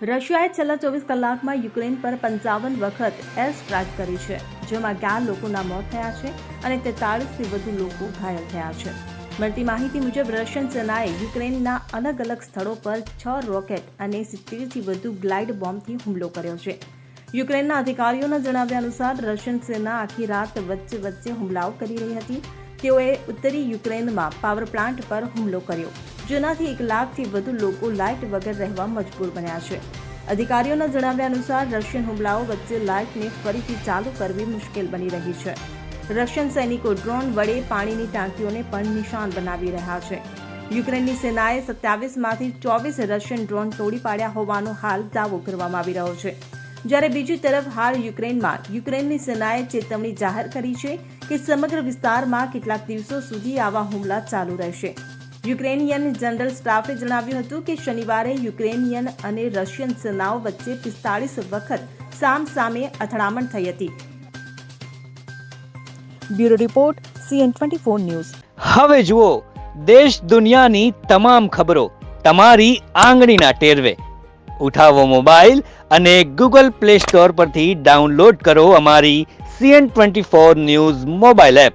રશિયાએ છેલ્લા ચોવીસ કલાકમાં યુક્રેન પર પંચાવન વખત એર સ્ટ્રાઇક કરી છે, જેમાં અગિયાર લોકોના મોત થયા છે અને તેતાળીસથી વધુ લોકો ઘાયલ થયા છે. મળતી માહિતી મુજબ, રશિયન સેનાએ યુક્રેનના અલગ અલગ સ્થળો પર છ રોકેટ અને સિત્તેરથી વધુ ગ્લાઇડ બોમ્બથી હુમલો કર્યો છે. યુક્રેનના અધિકારીઓના જણાવ્યા અનુસાર, રશિયન સેના આખી રાત વચ્ચે વચ્ચે હુમલાઓ કરી રહી હતી. તેઓએ ઉત્તરી યુક્રેનમાં પાવર પ્લાન્ટ પર હુમલો કર્યો. જેનાથી એક લાખથી વધુ લોકો લાઇટ વગર રહેવા મજબૂર બન્યા છે. અધિકારીઓના જણાવ્યા અનુસાર રશિયન હુમલાઓ વચ્ચે લાઇટને ફરીથી ચાલુ કરવી મુશ્કેલ બની રહી છે. રશિયન સૈનિકો ડ્રોન વડે પાણીની ટાંકીઓને પણ નિશાન બનાવી રહ્યા છે. યુક્રેનની સેનાએ સત્યાવીસમાંથી ચોવીસ રશિયન ડ્રોન તોડી પાડ્યા હોવાનો હાલ દાવો કરવામાં આવી રહ્યો છે. જ્યારે બીજી તરફ હાલ યુક્રેનમાં યુક્રેનની સેનાએ ચેતવણી જાહેર કરી છે કે સમગ્ર વિસ્તારમાં કેટલાક દિવસો સુધી આવા હુમલા ચાલુ રહેશે. યુક્રેનિયન જનરલ સ્ટાફે જણાવ્યું હતું કે શનિવારે યુક્રેનિયન અને રશિયન સેનાઓ વચ્ચે પિસ્તાળીસ વખત સામ સામે અથડામણ થઈ હતી. Bureau report, CN twenty four news. હવે જુઓ, દેશ દુનિયાની તમામ ખબરો તમારી આંગળીના ટેરવે. ઉઠાવો મોબાઈલ અને ગૂગલ પ્લે સ્ટોર પરથી ડાઉનલોડ કરો અમારી CN twenty four news mobile app.